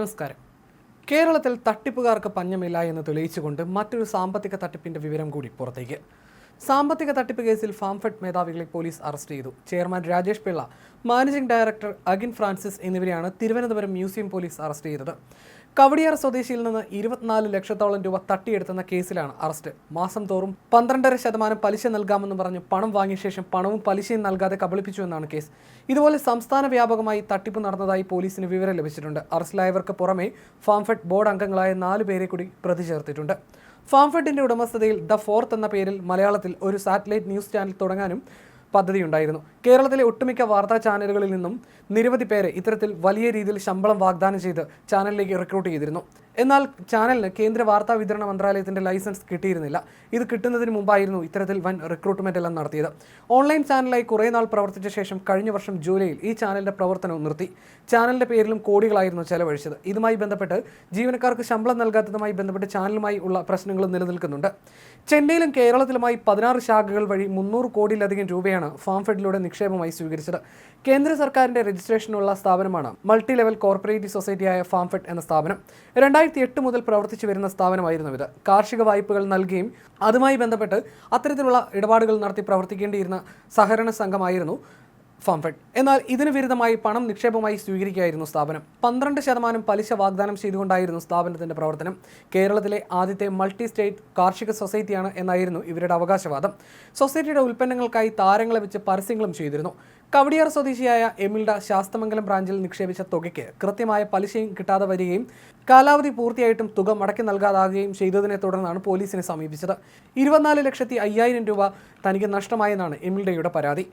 നമസ്കാരം. കേരളത്തിൽ തട്ടിപ്പുകാർക്ക് പഞ്ഞമില്ല എന്ന് തെളിയിച്ചുകൊണ്ട് മറ്റൊരു സാമ്പത്തിക തട്ടിപ്പിന്റെ വിവരം കൂടി പുറത്തേക്ക്. സാമ്പത്തിക തട്ടിപ്പ് കേസിൽ ഫാംഫെഡ് മേധാവികളെ പോലീസ് അറസ്റ്റ് ചെയ്തു. Chairman Rajesh Pillai managing director Agin Francis എന്നിവരെയാണ് തിരുവനന്തപുരം മ്യൂസിയം പോലീസ് അറസ്റ്റ് ചെയ്തത്. കവടിയാർ സ്വദേശിയിൽ നിന്ന് ഇരുപത്തിനാല് ലക്ഷത്തോളം രൂപ തട്ടിയെടുത്തെന്ന കേസിലാണ് അറസ്റ്റ്. മാസം തോറും പന്ത്രണ്ടര ശതമാനം പലിശ നൽകാമെന്ന് പറഞ്ഞ് പണം വാങ്ങിയ ശേഷം പണവും പലിശയും നൽകാതെ കബളിപ്പിച്ചു എന്നാണ് കേസ്. ഇതുപോലെ സംസ്ഥാന വ്യാപകമായി തട്ടിപ്പ് നടന്നതായി പോലീസിന് വിവരം ലഭിച്ചിട്ടുണ്ട്. അറസ്റ്റിലായവർക്ക് പുറമെ ഫാംഫെഡ് ബോർഡ് അംഗങ്ങളായ നാല് പേരെ കൂടി പ്രതി ചേർത്തിട്ടുണ്ട്. ഫാംഫെഡിന്റെ ഉടമസ്ഥതയിൽ ദ ഫോർത്ത് എന്ന പേരിൽ മലയാളത്തിൽ ഒരു സാറ്റലൈറ്റ് ന്യൂസ് ചാനൽ തുടങ്ങാനും പദ്ധതിയുണ്ടായിരുന്നു. കേരളത്തിലെ ഒട്ടുമിക്ക വാർത്താ ചാനലുകളിൽ നിന്നും നിരവധി പേരെ ഇത്തരത്തിൽ വലിയ രീതിയിൽ ശമ്പളം വാഗ്ദാനം ചെയ്ത് ചാനലിലേക്ക് റിക്രൂട്ട് ചെയ്തിരുന്നു. എന്നാൽ ചാനലിന് കേന്ദ്ര വാർത്താ വിതരണ മന്ത്രാലയത്തിന്റെ ലൈസൻസ് കിട്ടിയിരുന്നില്ല. ഇത് കിട്ടുന്നതിന് മുമ്പായിരുന്നു ഇത്തരത്തിൽ വൻ റിക്രൂട്ട്മെന്റ് എല്ലാം നടത്തിയത്. ഓൺലൈൻ ചാനലായി കുറേ നാൾ പ്രവർത്തിച്ച ശേഷം കഴിഞ്ഞ വർഷം ജൂലൈയിൽ ഈ ചാനലിന്റെ പ്രവർത്തനവും നിർത്തി. ചാനലിന്റെ പേരിലും കോടികളായിരുന്നു ചെലവഴിച്ചത്. ഇതുമായി ബന്ധപ്പെട്ട് ജീവനക്കാർക്ക് ശമ്പളം നൽകാത്തതുമായി ബന്ധപ്പെട്ട് ചാനലുമായി ഉള്ള പ്രശ്നങ്ങളും നിലനിൽക്കുന്നുണ്ട്. ചെന്നൈയിലും കേരളത്തിലുമായി പതിനാറ് ശാഖകൾ വഴി മുന്നൂറ് കോടിയിലധികം രൂപയാണ് ഫാം ഫെഡിലൂടെ നിക്ഷേപമായി സ്വീകരിച്ചത്. കേന്ദ്ര സർക്കാരിന്റെ രജിസ്ട്രേഷനുള്ള സ്ഥാപനമാണ് മൾട്ടി ലെവൽ കോർപ്പറേറ്റീവ് സൊസൈറ്റിയായ ഫാംഫെഡ് എന്ന സ്ഥാപനം. രണ്ടായിരത്തി എട്ട് മുതൽ പ്രവർത്തിച്ചു വരുന്ന സ്ഥാപനമായിരുന്നു ഇത്. കാർഷിക വായ്പകൾ നൽകുകയും അതുമായി ബന്ധപ്പെട്ട് അത്തരത്തിലുള്ള ഇടപാടുകൾ നടത്തി പ്രവർത്തിക്കേണ്ടിയിരുന്ന സഹകരണ സംഘമായിരുന്നു ഫാംഫെഡ് എന്നാൽ ഇതിന് വിരുദ്ധമായി പണം നിക്ഷേപമായി സ്വീകരിക്കുകയായിരുന്നു സ്ഥാപനം. പന്ത്രണ്ട് ശതമാനം പലിശ വാഗ്ദാനം ചെയ്തുകൊണ്ടായിരുന്നു സ്ഥാപനത്തിന്റെ പ്രവർത്തനം. കേരളത്തിലെ ആദ്യത്തെ മൾട്ടി സ്റ്റേറ്റ് കാർഷിക സൊസൈറ്റിയാണ് എന്നായിരുന്നു ഇവരുടെ അവകാശവാദം. സൊസൈറ്റിയുടെ ഉൽപ്പന്നങ്ങൾക്കായി താരങ്ങളെ വെച്ച് പരസ്യങ്ങളും ചെയ്തിരുന്നു. കവടിയാർ സ്വദേശിയായ എമിൽഡ ശാസ്തമംഗലം ബ്രാഞ്ചിൽ നിക്ഷേപിച്ച തുകയ്ക്ക് കൃത്യമായ പലിശയും കിട്ടാതെ വരികയും കാലാവധി പൂർത്തിയായിട്ടും തുക മടക്കി നൽകാതാകുകയും ചെയ്തതിനെ തുടർന്നാണ് പോലീസിനെ സമീപിച്ചത്. ഇരുപത്തിനാല് ലക്ഷത്തി അയ്യായിരം രൂപ തനിക്ക് നഷ്ടമായെന്നാണ് എമിൽഡയുടെ പരാതി.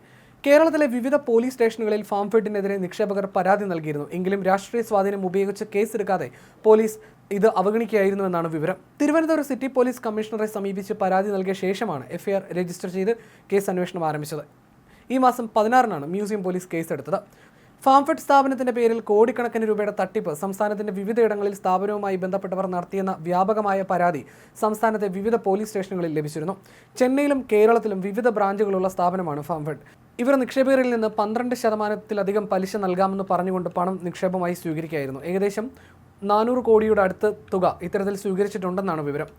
കേരളത്തിലെ വിവിധ പോലീസ് സ്റ്റേഷനുകളിൽ ഫാം ഫെഡിനെതിരെ നിക്ഷേപകർ പരാതി നൽകിയിരുന്നു. എങ്കിലും രാഷ്ട്രീയ സ്വാധീനം ഉപയോഗിച്ച് കേസെടുക്കാതെ പോലീസ് ഇത് അവഗണിക്കുകയായിരുന്നുവെന്നാണ് വിവരം. തിരുവനന്തപുരം സിറ്റി പോലീസ് കമ്മീഷണറെ സമീപിച്ച് പരാതി നൽകിയ ശേഷമാണ് എഫ്ഐആർ രജിസ്റ്റർ ചെയ്ത് കേസ് അന്വേഷണം ആരംഭിച്ചത്. ഈ മാസം പതിനാറിനാണ് മ്യൂസിയം പോലീസ് കേസെടുത്തത്. ഫാംഫെഡ് സ്ഥാപനത്തിന്റെ പേരിൽ കോടിക്കണക്കിന് രൂപയുടെ തട്ടിപ്പ് സംസ്ഥാനത്തിന്റെ വിവിധയിടങ്ങളിൽ സ്ഥാപനവുമായി ബന്ധപ്പെട്ടവർ നടത്തിയെന്ന വ്യാപകമായ പരാതി സംസ്ഥാനത്തെ വിവിധ പോലീസ് സ്റ്റേഷനുകളിൽ ലഭിച്ചിരുന്നു. ചെന്നൈയിലും കേരളത്തിലും വിവിധ ബ്രാഞ്ചുകളുള്ള സ്ഥാപനമാണ് ഫാംഫെഡ്. ഇവർ നിക്ഷേപകരിൽ നിന്ന് പന്ത്രണ്ട് ശതമാനത്തിലധികം പലിശ നൽകാമെന്ന് പറഞ്ഞുകൊണ്ട് പണം നിക്ഷേപമായി സ്വീകരിക്കുകയായിരുന്നു. ഏകദേശം നാനൂറ് കോടിയുടെ അടുത്ത് തുക ഇത്തരത്തിൽ സ്വീകരിച്ചിട്ടുണ്ടെന്നാണ് വിവരം.